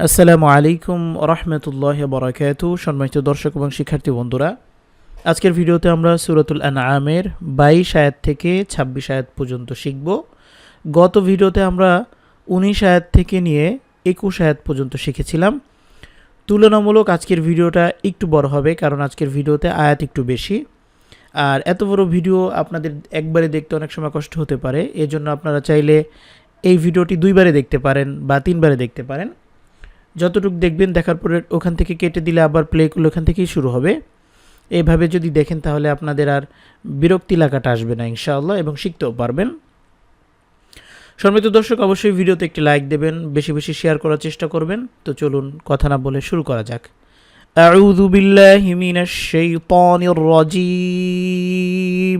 আসসালামু আলাইকুম রহমতুল্লাহ বরাকাত সম্মানিত দর্শক এবং শিক্ষার্থী বন্ধুরা, আজকের ভিডিওতে আমরা সুরাতুল আনআমের বাইশ আয়াত থেকে ছাব্বিশ আয়াত পর্যন্ত শিখব। গত ভিডিওতে আমরা উনিশ আয়াত থেকে নিয়ে একুশ আয়াত পর্যন্ত শিখেছিলাম। তুলনামূলক আজকের ভিডিওটা একটু বড় হবে, কারণ আজকের ভিডিওতে আয়াত একটু বেশি। আর এত বড় ভিডিও আপনাদের একবারে দেখতে অনেক সময় কষ্ট হতে পারে, এজন্য আপনারা চাইলে এই ভিডিওটি দুইবারে দেখতে পারেন বা তিনবারে দেখতে পারেন। যতটুকু দেখবেন দেখার পরে ওখান থেকে কেটে দিলে আবার প্লে করলে ওখান থেকেই শুরু হবে এইভাবে যদি দেখেন তাহলে আপনাদের আর বিরক্তি লাগাটা আসবে না ইনশাআল্লাহ এবং শিখতেও পারবেন সম্মানিত দর্শক অবশ্যই ভিডিওতে একটি লাইক দেবেন বেশি বেশি শেয়ার করার চেষ্টা করবেন তো চলুন কথা না বলে শুরু করা যাক أعوذ بالله من الشيطان الرجيم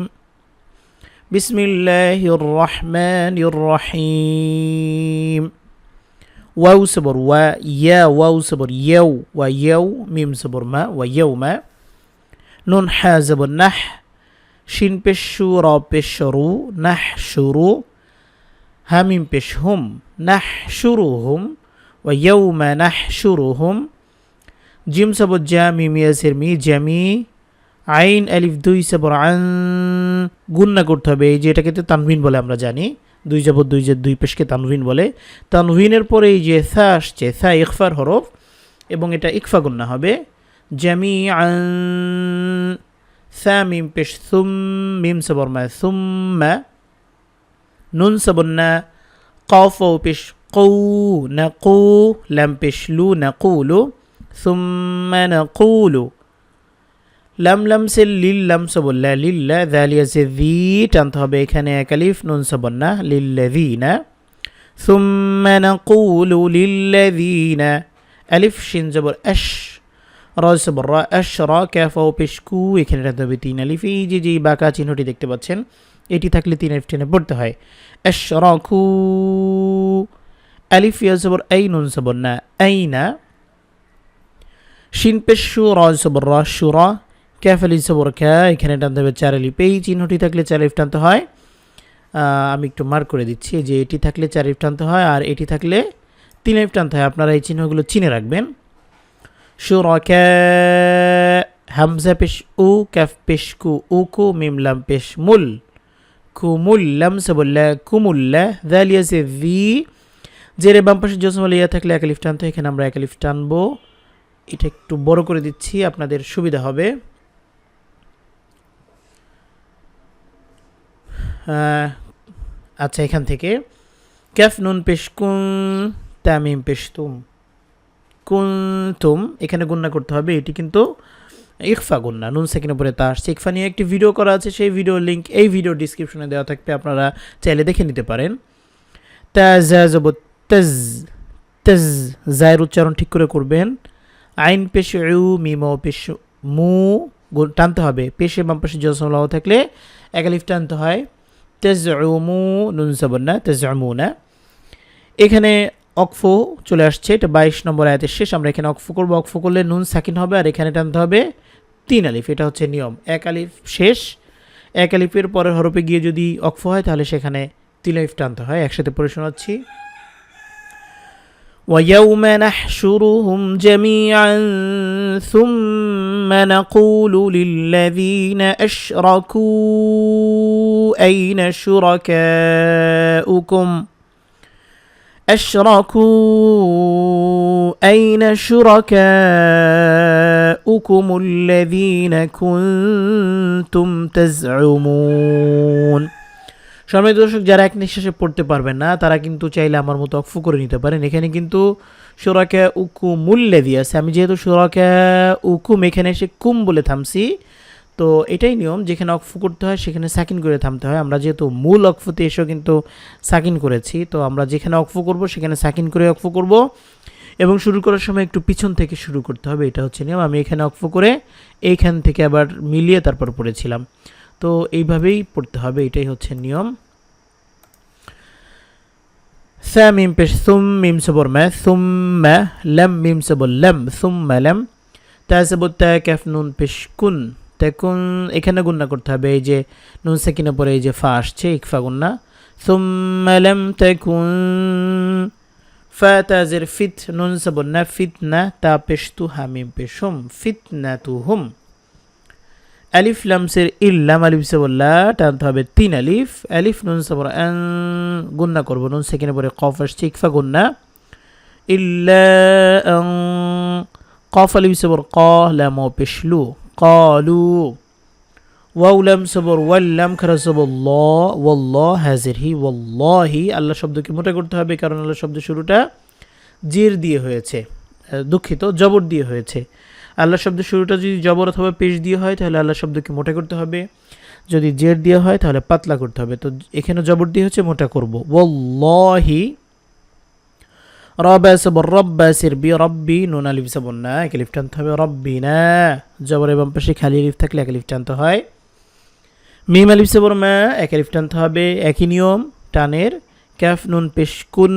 بسم الله الرحمن الرحيم واو صبر و يا واو صبر يو ويو ميم صبر ما ويوم نون حا زبر نح شين بشو را بشرو نح شرو همين بشهم نحشرهم ويوم نحشرهم জিম সবর জা মিম ইয়াসের মি জামি আইন আলিফ দুই সবর আন গুন্না করতে হবে এই যে এটাকে তো তানভিন বলে আমরা জানি দুই জবর দুই যে দুই পেশকে তানভিন বলে। তানভিনের পরে এই যে সা আসছে, সা ইকফার হরফ, এবং এটা ইকফা গুন্না হবে। জামি সা মিম পেশ, সুম মিম সবরমা সুম্মা, নুন সবন্না কফ ও পেশ কৌ না কৌ ল্যাম পেশ, লু না কৌলু সুম না কৌলু লাম সে লিল লাম সবল্লা লিল্লা দালিয়া সে দি টানতে হবে এখানে এক আলিফ নুন সবন্না লিল্লাযিনা ثم نقول للذين আলিফ শিন জবর আশ র সবর রা আশ র ক্যাফ ও পেশকু এখানে টানতে হবে তিন আলিফ এই যে যে বাঁকা চিহ্নটি দেখতে পাচ্ছেন এটি থাকলে তিন আলিফ টেনে পড়তে হয় আশ র খু আলিফ ইয়া জবর আই নুন সবন্না আইনা শিন পেশু রজ সবর র সুরা ক্যাফালি সবর খ্যা এখানে টানতে হবে চার আলিফ এই চিহ্নটি থাকলে চার আলিফ টানতে হয়। আমি একটু মার্ক করে দিচ্ছি যে এটি থাকলে চার আলিফ টানতে হয় আর এটি থাকলে তিন আলিফ টানতে হয়। আপনারা এই চিহ্নগুলো চিনে রাখবেন। সুর হামজা পেশ উ, ক্যাফ পেশ কু উ কু মিমলাম পেশ মুল। কুমুল্লাম সবল্লা কুমুল্লা দালিয়া সে ভি জেরে বাম পাশে জসমল ইয়া থাকলে এক আলিফ টানতে এখানে আমরা এক আলিফ টানবো। এটা একটু বড় করে দিচ্ছি, আপনাদের সুবিধা হবে। আচ্ছা এখান থেকে। ক্যাফ নুন পেশ কুন তামিম পেশ তুম। কুন তুম, এখানে গুন্না করতে হবে, এটি কিন্তু ইকফা গুন্না নুন সেকেন্ডের পরে তা আসছে। ইকফা নিয়ে একটি ভিডিও করা আছে, সেই ভিডিও লিঙ্ক এই ভিডিও ডিসক্রিপশনে দেওয়া থাকবে, আপনারা চাইলে দেখে নিতে পারেন। তাজ তেজ তেজ, জায়ের উচ্চারণ ঠিক করে করবেন। আইন পেশে ইউ, মিমো পেশ মু টানতে হবে। পেশে বাম পাশে জসমলাহ থাকলে একালিফ টানতে হয়। তেজ মু নুন সাবন না তেজ না। এখানে অকফু চলে আসছে, এটা বাইশ নম্বর আয়াতের শেষ। আমরা এখানে অকফু করব। অকফু করলে নুন সাকিন হবে, আর এখানে টানতে হবে তিন আলিফ। এটা হচ্ছে নিয়ম। এক আলিফ শেষ। এক আলিফের পরের হরপে গিয়ে যদি অকফু হয়, তাহলে সেখানে তিন আলিফ টানতে হয়। একসাথে পড়ে শোনাচ্ছি। ويوم نحشرهم جميعا ثم نقول للذين أشركوا أين شركاؤكم؟ أشركوا أين شركاؤكم الذين كنتم تزعمون؟ সম্মানিত দর্শক, যারা এক নিঃশ্বাসে পড়তে পারবেন না, তারা কিন্তু চাইলে আমার মতো অফু করে নিতে পারেন। এখানে কিন্তু সুরাকা উকু মূল্যে দিয়ে আছে আমি যেহেতু সুরাকা উকুম এখানে এসে কুম বলে থামছি, তো এটাই নিয়ম। যেখানে অকফু করতে হয়, সেখানে সাকিন করে থামতে হয়। আমরা যেহেতু মূল অকফুতে এসেও কিন্তু সাকিন করেছি, তো আমরা যেখানে অকফু করব, সেখানে সাকিন করে অকফু করব। এবং শুরু করার সময় একটু পিছন থেকে শুরু করতে হবে, এটা হচ্ছে নিয়ম। আমি এখানে অকফু করে এইখান থেকে আবার মিলিয়ে তারপর পড়েছিলাম। তো এইভাবেই পড়তে হবে, এটাই হচ্ছে নিয়ম। ثا ميم بش ثم ميم سبور ما ثم لم ميم سبور لم ثم لم তা সবর তা ক্যাফ নুন পেশ কুন তেকুন এখানে গুন্না করতে হবে এই যে নুন সেকিনের পরে এই যে ফা আসছে ইকফা গুন্না ثم لم تكن ফা তাজের ফিত নুন সবর না ফিতনা তা পেশ আলিফ লামসের ইল্লাম আলিফ সবল্লা টানতে হবে তিন আলিফ। আলিফ নুন সবর গুন্না করব। নুন সেকেন্ডে পরে কফ আসছে, ইকফা গুন্না। ইল্লা কফ আলিফ সবর ক, লাম পেশলু। কলু। ওয়াউ লাম সবর ওয়াল্লাম খারা সবর ল, ওয়াল্লাহ হাজির হি, ওয়াল্লাহি। আল্লাহ শব্দকে মোটা করতে হবে, কারণ আল্লাহ শব্দ শুরুটা জির দিয়ে হয়েছে, দুঃখিত, জবর দিয়ে হয়েছে। আল্লাহ শব্দ শুরুটা যদি জবর অথবা পেশ দিয়ে হয়, তাহলে আল্লাহ শব্দকে মোটা করতে হবে। যদি জের দিয়ে হয়, তাহলে পাতলা করতে হবে। তো এখানে জবর দিয়ে হচ্ছে মোটা করব। ওয়াল্লাহি রব সবর রব্বা সিরবি রব্বি নুন আলিফ সাবন না, এক লিফ টানতে হবে রব্বি না জবর এবং পাশে খালি লিফ থাকলে এক লিফ টানতে হয়। মিম আলিফ সাবর মা, এক লিফ টানতে হবে। একই নিয়ম, টানের ক্যাফ নুন পেশ কুন,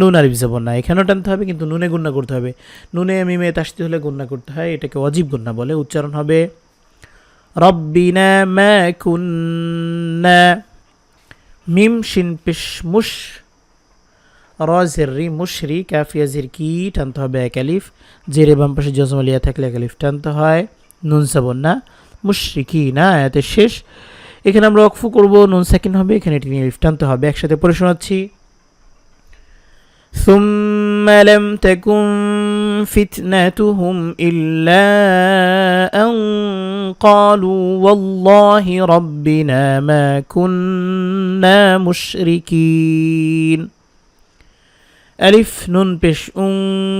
নুন আলিফ সাবর না এখানেও টানতে হবে, কিন্তু নুনে গুন্না করতে হবে। নুনে মিমে তাসতে হলে গুন্না করতে হয়, এটাকে অজীব গুন্না বলে। উচ্চারণ হবে, রব্বিনা মা কুন্না মিম শিন পেশ মুশ রি মুশরি কাফিয়া জির কি? টানতে হবে এক আলিফ। জেরে বাম পাশে জজমালিয়া থাকলে এক আলিফ টানতে হয়। নুন সাবন না মুশরিকি না এতে শেষ। এখানে আমরা অকফু করব নুন সেকেন্ড হবে এখানে এটি আলিফ টানতে হবে একসাথে পড়ে শোনাচ্ছি ثم لم تكن فتنتهم إلا أن قالوا والله ربنا ما كنا مشركين আলিফ নুন পেশ উং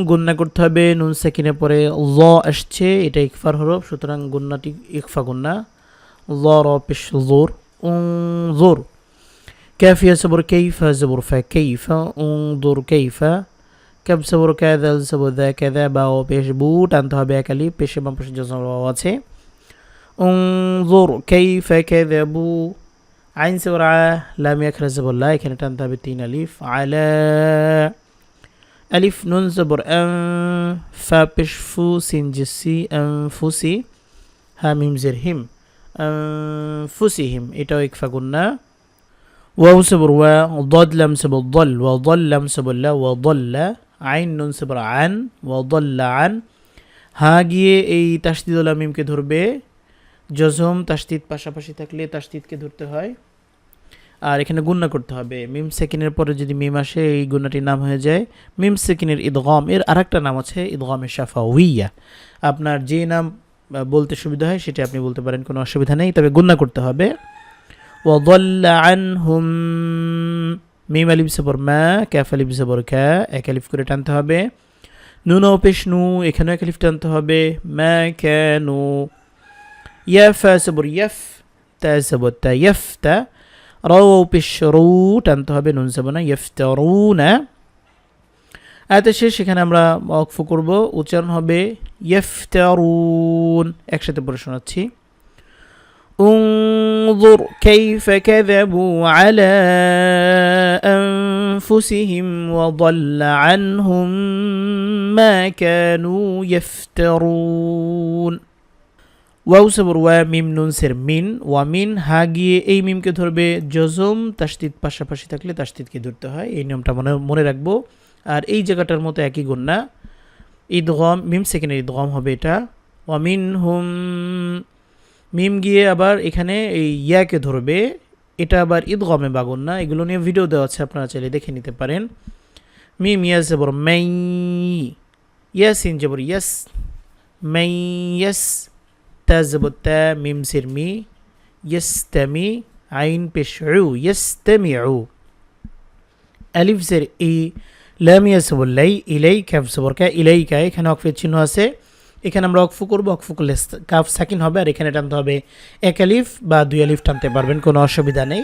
গুন্না করতে হবে নুন সেকিনে পরে ল আসছে এটা ইকফার হরফ সুতরাং গুন্নাটি ইকফা গুন্না ল র পেশ জোর উং জোর كافية صبر كيف زبر فكيف انظر كيف كب صبر كذا صبر ذا كذا باو পেশ বুট আনতে হবে একালি পেশে বাম পেশে জজম বাও আছে انظر كيف كذبوا আইন সবর আ লাম ইয়াখরা জবর লা এখানে টানতে হবে তিন আলিফ আলা আলিফ নুন জবর আম ফা পেশ ফু সিন জিসি আম ফুসি ফুসিহিম এটাও ইকফা গুন্না ওয়াউ সেবর ওয়া দদলাম সেবর দল ওয়া দল্লাম সেবল্লা ওয়া দল্লা আইন নুন সেবর আন ওয়া দল্লা আন হা গিয়ে এই তাসদিদুল بي ধরবে জজম باشا পাশাপাশি থাকলে তাসদিদকে ধরতে হয়। আর এখানে গুন্না করতে হবে। মিম সেকিনের পরে যদি মিম আসে এই গুণাটির নাম হয়ে যায়। মিম সেকিনের ঈদগম এর আরেকটা নাম আছে ঈদগমের শাফা উইয়া আপনার যে নাম বলতে সুবিধা হয়, সেটা আপনি বলতে পারেন, কোনো অসুবিধা নেই। তবে গুণা করতে হবে। ওদল্লা আনহুম মিম আলিফ সবর মা, ক্যাফ আলিফ সবর খ্যা এক আলিফ করে টানতে হবে। নুন অপেশ নু, এখানেও এক আলিফ টানতে হবে। ম্যা মা ক্যানু ইয়াফ সবর ইয়াফ তা সবর তা ইয়াফ তা রৌ অপেশ রৌ টানতে হবে, নুন সবর না ইয়াফ তা রৌ না। এতে শেষ সেখানে আমরা অক্ফ করব। উচ্চারণ হবে ইয়ফতারুন একসাথে পড়ে শোনাচ্ছি انظر كيف كذبوا على أنفسهم وضل عنهم ما كانوا يفترون ওয়াউ সবর ওয়া মিম নুন সের মিন ওয়া মিন হা গিয়ে এই মিমকে ধরবে জজম তাসদিদ পাশাপাশি থাকলে তাসদিদকে ধরতে হয় এই নিয়মটা মনে মনে রাখবো আর এই জায়গাটার মতো একই গুণনা ঈদগম মিম সেকেন্ডের ঈদগম হবে এটা। ওয়ামিন হুম মিম গিয়ে আবার এখানে এই ইয়াকে ধরবে। এটা আবার ঈদগমে বাগুন না, এগুলো নিয়ে ভিডিও দেওয়া আছে, আপনারা চাইলে দেখে নিতে পারেন। মিম ইয়াস জবর মেই ইয়াস ইন জবর ইয়াস, মেই ইয়াস তা জবর তা, মিম সির মি ইয়াস্তামি আইন পেশ ইয়াস উ ইয়াস্তামিউ আলিফ জের ই লাম ইয়াসবুল্লাই ইলাই ক্যাফ সবরকা ইলাইকা এখানে অকফের চিহ্ন আছে। এখানে আমরা অকফু করব অকফু করলে কাফ সাকিন হবে, আর এখানে টানতে হবে এক আলিফ বা দুই আলিফ টানতে পারবেন, কোনো অসুবিধা নেই।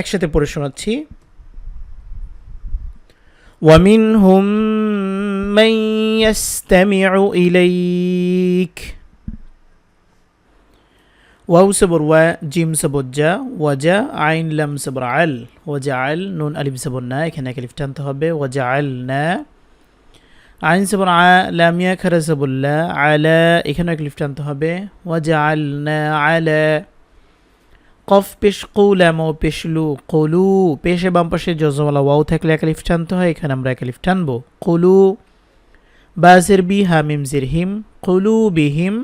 একসাথে পড়ে শোনাচ্ছি। ওয়ামিন হুম মাই ইয়াস্তামিউ ইলাইক। ওয়াউ সবর ওয়া, জিম সবর জা, ওয়াজা আইন লাম সবর আল। ওয়াজা আল, নুন আলিম সবর না, এখানে এক আলিফ টানতে হবে। ওয়াজা আল না। আইন সবর আ লামিয়া খারা সবুল্লা আলা এখানে এক লিফ টানতে হবে। ওয়াজা আল না, আলা। কফ পেশ কৌলাম ও পেশলু কলু। পেশে বাম পাশে জজমালা ওয়াও থাকলে এক লিফ টানতে হয়, এখানে আমরা এক লিফ টানবো। কলু। বাজের বি, হামিম জির হিম কলু বিহিম।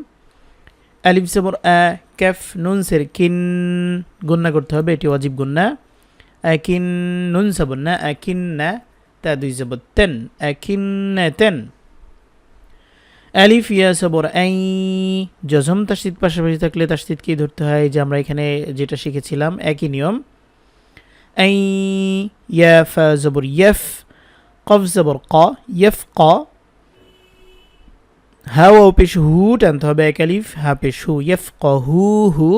আলিফ সবর আ ক্যাফ নুন সের কিন গুন্না করতে হবে, এটি অজীব গুন্না। আকিন নুন সাবর না আকিন না, তা দুই জবর তেন আকিন তেন। আলিফ, ইয়া, সবর, আই জজম তাসদিদ পাশাপাশি থাকলে তাসদিদকেই ধরতে হয়? যে আমরা এখানে যেটা শিখেছিলাম, একই নিয়ম। আই, ইয়া, ফা, জবর, ইয়ফ, কফ, জবর, ক, ইয়ফ, ক হা ও পেশ হু টানতে হবে এক আলিফ হা পেশ হু ইয়ফ ক হু হু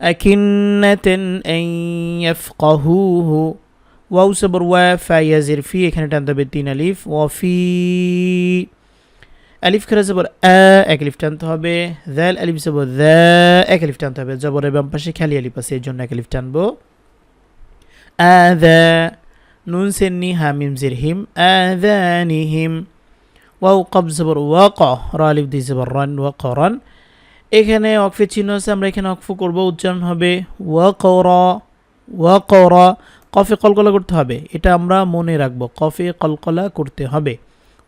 أكنة أن يفقهوه ওয়াউ সবর ওয়া ফা ইয়াজির ফি এখানে টানতে হবে তিন আলিফ ওয়াফি আলিফ খেলা জবর আ এক আলিফ টানতে হবে দ্যাল আলিফ জবর দ্য এক আলিফ টানতে হবে জবরের বাম পাশে খালি আলিফ আছে এর জন্য এক আলিফ টানবো আ দ্য নুন সেন্নি হামিম জির হিম আ হিম ওয়াউ কব জবর ওয়া ক র আলিফ দি জবর রান ওয়া করান এখানে অকফের চিহ্ন আছে আমরা এখানে অকফ করব উচ্চারণ হবে ওয়া কর ওয়া কর কফে কলকলা করতে হবে এটা আমরা মনে রাখবো কফে কলকলা করতে হবে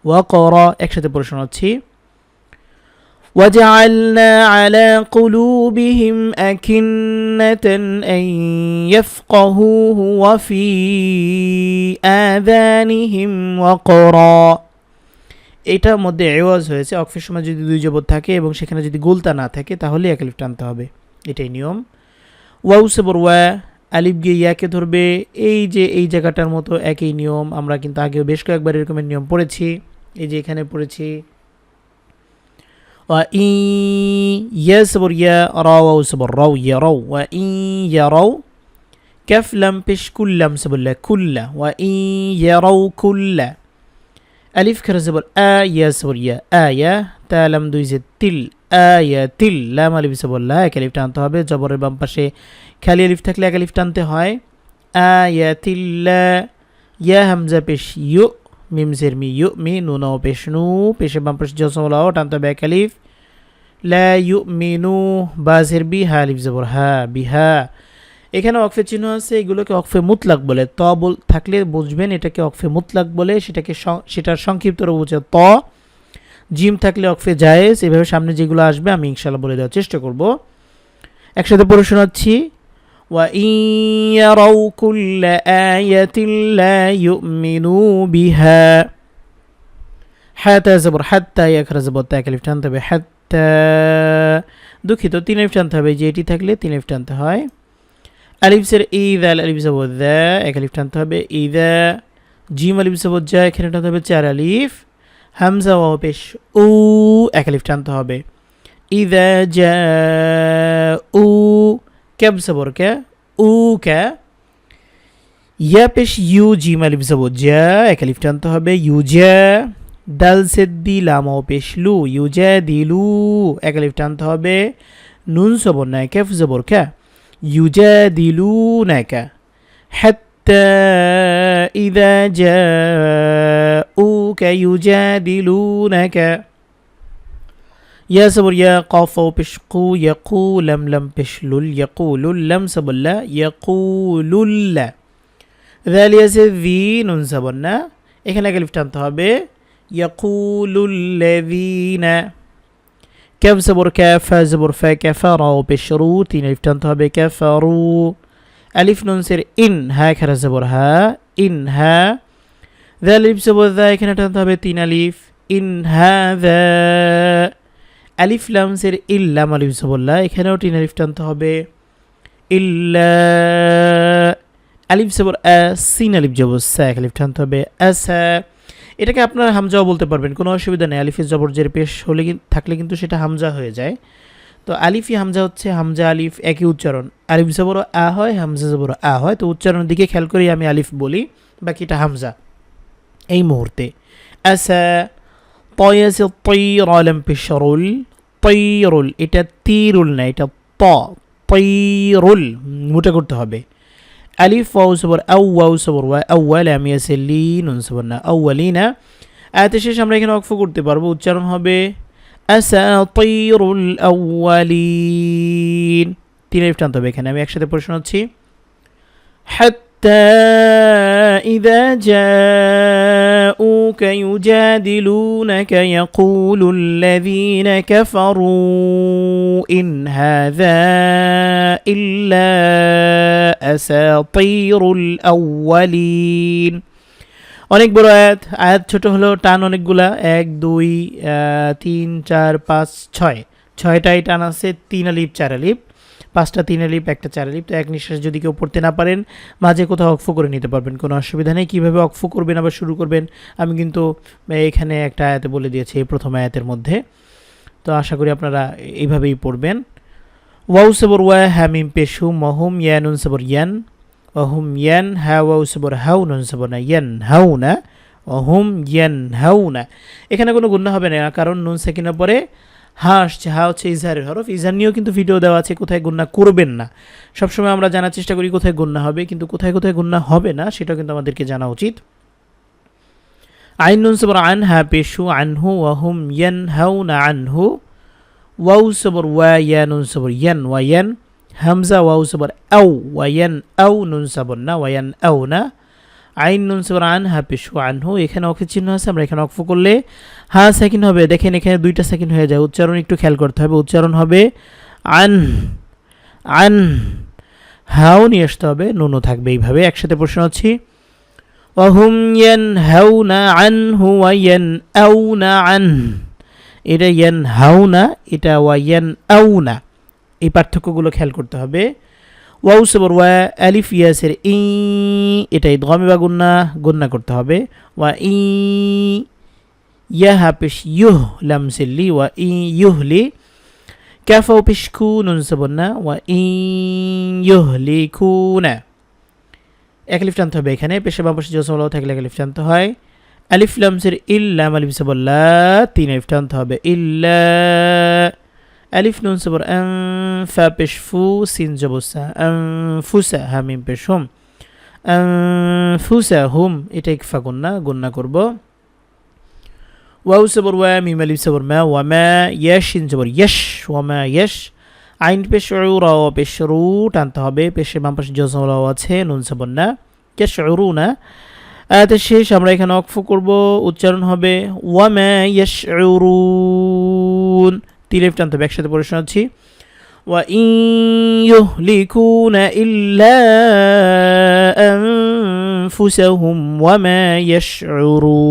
ওয়া কর একসাথে পড়ে শোনাচ্ছি وجعلنا على قلوبهم أكنة أن يفقهوه وفي آذانهم وقرا এটার মধ্যে এওয়াজ হয়েছে অকফের সময় যদি দুই জবর থাকে এবং সেখানে যদি গোলতা না থাকে তাহলে এক আলিফ টানতে হবে এটাই নিয়ম ওয়াউ সেবর ওয়া আলিফ গিয়ে ইয়াকে ধরবে এই যে এই জায়গাটার মতো একই নিয়ম আমরা কিন্তু আগেও বেশ কয়েকবার এরকমের নিয়ম পড়েছি এই যে এখানে পড়েছি ই ইয়া সবর ইয়া রাও সবর রাও ইয়া রাও ওয়া ই ইয়া রাও كف لم بش كلم سبلا আলিফ খেরা জবর আ ইয়া সবর ইয়া আ ইয়া তালাম দুই যে তিল আ ইয়া তিল লাম আলিফ সবর লা এক আলিফ টানতে হবে জবরের বাম পাশে খালি আলিফ থাকলে এক আলিফ টানতে হয় আ ইয়া তিল্লা ইয়া হামজা পেশ ইউ মিম জের মি ইউ মি নুন পেশ নু পেশে বাম পাশে জসমলাও টানতে হবে এক আলিফ লা ইউ মিনু বা জের বি হা আলিফ জবর হা বিহা এখানে অক্ফে চিহ্ন আছে, এগুলোকে অক্ফে মুতলাক বলে। ত বল, থাকলে বুঝবেন এটাকে অক্ফে মুতলাক বলে, সেটাকে সেটার সংক্ষিপ্ত বোঝে ত। জিম থাকলে অক্ফে জায়েজ, এভাবে সামনে যেগুলো আসবে আমি ইনশাল্লাহ বলে দেওয়ার চেষ্টা করব। একসাথে পড়ে শোনাচ্ছি। হবে। দুঃখিত, তিন এফ টানতে হবে। যে এটি থাকলে তিন এফ টানতে হয়। আলিফ সের ইদা আলিফ জবর দ্য এক আলিফ টানতে হবে ইদা জিম, আলিফ জবর যা এখানে টানতে হবে চার আলিফ, হামজা ও পেশ, উ, এক আলিফ টানতে হবে। ইদা জা, উ, ক্যাব জবর কে, উ, কে, ইয়া, পেশ, ইউ, জিম, আলিফ জবর যা এক আলিফ টানতে হবে, ইউ, জা ডাল সেদ্দি ও পেশ, লু, ইউ, জা দিলু এক আলিফ টানতে হবে, নুন সবর নাই ক্যাফ জবর কে। يجادلونك حتى إذا جاءوك يجادلونك يا صبر يا قاف بشقو يقول لم لم بشلل يقول لم صبر لا يقول لا ذلك ذي নুন সাবর না এখানে আগে লিফট আনতে হবে يقول الذين ক্যাফ জবর ক্যাফ ফ্যা জবর ফ্যা ক্যাফারাও পেশরু তিন আলিফ টানতে হবে ক্যাফারু আলিফ নুনসের ইন হ্যাঁ খেরা জবর হ্যাঁ ইন হ্যাঁ দ্য আলিফ জবর দ্য এখানে টানতে হবে তিন আলিফ ইন হ্যাঁ দ্য আলিফ লামসের ইল্লাম আলিফ জবল্লা এখানেও তিন আলিফ টানতে হবে ইল্লা আলিফ জবর সিন আলিফ জবর স্যাক আলিফ টানতে হবে অ্যাস হ্যাঁ এটাকে আপনারা হামজাও বলতে পারবেন, কোনো অসুবিধা নেই। আলিফের জবরজের পেশ হলে থাকলে কিন্তু সেটা হামজা হয়ে যায়। তো আলিফি হামজা হচ্ছে হামজা আলিফ একই উচ্চারণ। আলিফ জবর আ হয়, হামজা জবর আ হয়। তো উচ্চারণের দিকে খেয়াল করেই আমি আলিফ বলি, বাকিটা হামজা। এই মুহূর্তে। এটা তিরুল না, এটা ত, তৈরুল, মোটা করতে হবে। আলিফ ওয়াউ সবর আউ ওয়াউ সবর ওয়া আউ্য়াল আমি আছে লিন সবর না আউ্য়ালিনা আয়াতের শেষ আমরা এখানে অক্ফ করতে পারব। উচ্চারণ হবে আসাতিরুল আউ্য়ালিন তিন আলিফ টানতে হবে এখানে। আমি একসাথে পড়ে শোনাচ্ছি হাত إذا جاءوك يجادلونك يقول الذين كفروا إن هذا إلا أساطير الأولين অনেক বড় আয়াত আয়াত ছোট হলো টান অনেকগুলা এক দুই আহ, তিন চার পাঁচ ছয় ছয়টাই টান আছে তিন আলিপ চার আলিপ পাঁচটা তিন আলিপ একটা চার লিপ তো এক নিঃশ্বাস যদি কেউ পড়তে না পারেন, মাঝে কোথাও অক্ফ করে নিতে পারবেন, কোনো অসুবিধা নেই। কীভাবে অক্ফ করবেন, আবার শুরু করবেন, আমি কিন্তু এখানে একটা আয়াতে বলে দিয়েছি, এই প্রথম আয়াতের মধ্যে। তো আশা করি আপনারা এইভাবেই পড়বেন। ওয়াউ সবর ওয়া হ্যামিম পেশু মহুম ইয়ানুন সবর, ইয়ান। অহুম ইয়ান, হ্যা, ওয়াউ সবর, হাউ, নুন, সবর, না, ইয়ান, হাউ, না। অহুম ইয়ান, হাউ, না। এখানে কোনো গুণ হবে না, কারণ নুন সেকিনের পরে হা আসছে হা হচ্ছে ইজহারের হরফ। ইজহার নিয়েও কিন্তু ভিডিও দেওয়া আছে, কোথায় গুন্না করবেন না। সবসময় আমরা জানার চেষ্টা করি কোথায় গুন্না হবে, কিন্তু কোথায় কোথায় গুন্না হবে না, সেটাও কিন্তু আমাদেরকে জানা উচিত। আইন নুন সবর আন হা পেশু আনহু ওয়াহুম ইয়ান হাউ না আনহু। ওয়াউ সবর ওয়া ইয়া নুন সবর ইয়ান ওয়া ইয়ান। হামজা ওয়াউ সবর আউ ওয়া ইয়ান আউ নুন সবর না, ওয়া ইয়ান আউ না আইন নুন সবর আন হা পেশু আনহু, এখানে অক্ষের চিহ্ন আছে, আমরা এখানে অক্ষ করলে হা সেকেন্ড হবে। দেখেন এখানে দুইটা সেকেন্ড হয়ে যায়, উচ্চারণ একটু খেয়াল করতে হবে, উচ্চারণ হবে আন আন, হাও নিয়ে আসতে হবে নুনও থাকবে এইভাবে, একসাথে প্রশ্ন হচ্ছি, অহুম ইয়ান হাউ না আন হু ওয়াইয়ান আউ না আন, এটা ইয়ান হাউ না এটা ওয়াইয়ান আউ না এই পার্থক্যগুলো খেয়াল করতে হবে। ওয়াউ সবর ওয়া আলিফ ইয়াসের ই এটা ইদগমে বা গুন্না গুন্না করতে হবে। ওয়া ই, ইয়াহা পেশ ইউহ লামসিল্লি ওয়া ই ইউহলি পেশ সবন্না ওয়া ই ইউহলি খুনা। এক লিফ টানতে হবে এখানে, পেশে বাবস জসমলাও থাকলে এক লিফ টানতে হয়। আলিফ লামসের ইল্লাম আলিফ সবল্লা তিন আলিফ টানতে হবে। ইল্লা আলিফ নুন সবর আম ফা পেশ ফু সিন জবসা ফুসা হামিম পেশ হুম ফুসা হুম এটা ইকফা গুন্না গুন্না করব ওয়াউ সবর ওয়া মিম আলিফ সবর মা ওয়া মা ইয়াশ ইন সবর ইয়াশ ওয়া মা ইয়াশ আইন পেশ র পেশ রু টানতে হবে. পেশে বাম পাশে জজমরাও আছে. নুন সবর না. ইয়াশ রু না আয়াতের শেষ আমরা এখানে অক্ফ করব। উচ্চারণ হবে. ওয়া মা ইয়াশ রুন তিলেফ টানতে হবে একসাথে পড়ে শোনাচ্ছি وإن يهلكون إلا أنفسهم وما يشعرون